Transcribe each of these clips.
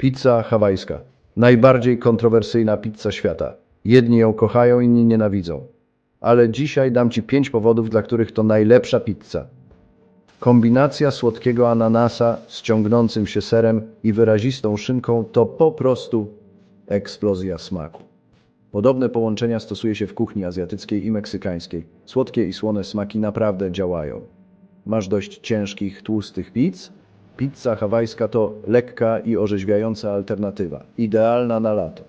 Pizza hawajska. Najbardziej kontrowersyjna pizza świata. Jedni ją kochają, inni nienawidzą. Ale dzisiaj dam Ci pięć powodów, dla których to najlepsza pizza. Kombinacja słodkiego ananasa z ciągnącym się serem i wyrazistą szynką to po prostu eksplozja smaku. Podobne połączenia stosuje się w kuchni azjatyckiej i meksykańskiej. Słodkie i słone smaki naprawdę działają. Masz dość ciężkich, tłustych pizz? Pizza hawajska to lekka i orzeźwiająca alternatywa, idealna na lato.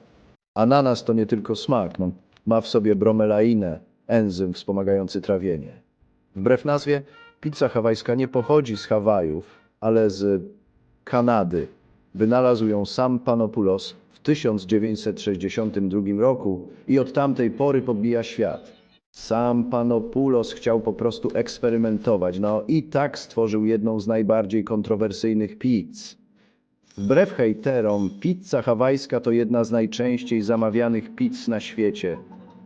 Ananas to nie tylko smak, no, ma w sobie bromelainę, enzym wspomagający trawienie. Wbrew nazwie, pizza hawajska nie pochodzi z Hawajów, ale z Kanady. Wynalazł ją sam Panopoulos w 1962 roku i od tamtej pory podbija świat. Sam Panopoulos chciał po prostu eksperymentować, no i tak stworzył jedną z najbardziej kontrowersyjnych pizz. Wbrew hejterom, pizza hawajska to jedna z najczęściej zamawianych pizz na świecie.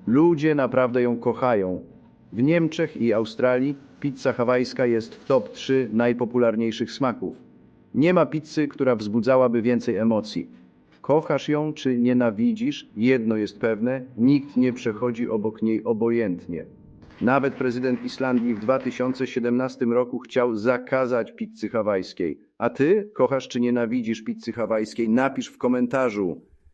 Ludzie naprawdę ją kochają. W Niemczech i Australii pizza hawajska jest w top 3 najpopularniejszych smaków. Nie ma pizzy, która wzbudzałaby więcej emocji. Kochasz ją czy nienawidzisz, jedno jest pewne, nikt nie przechodzi obok niej obojętnie. Nawet prezydent Islandii w 2017 roku chciał zakazać pizzy hawajskiej. A ty kochasz czy nienawidzisz pizzy hawajskiej? Napisz w komentarzu.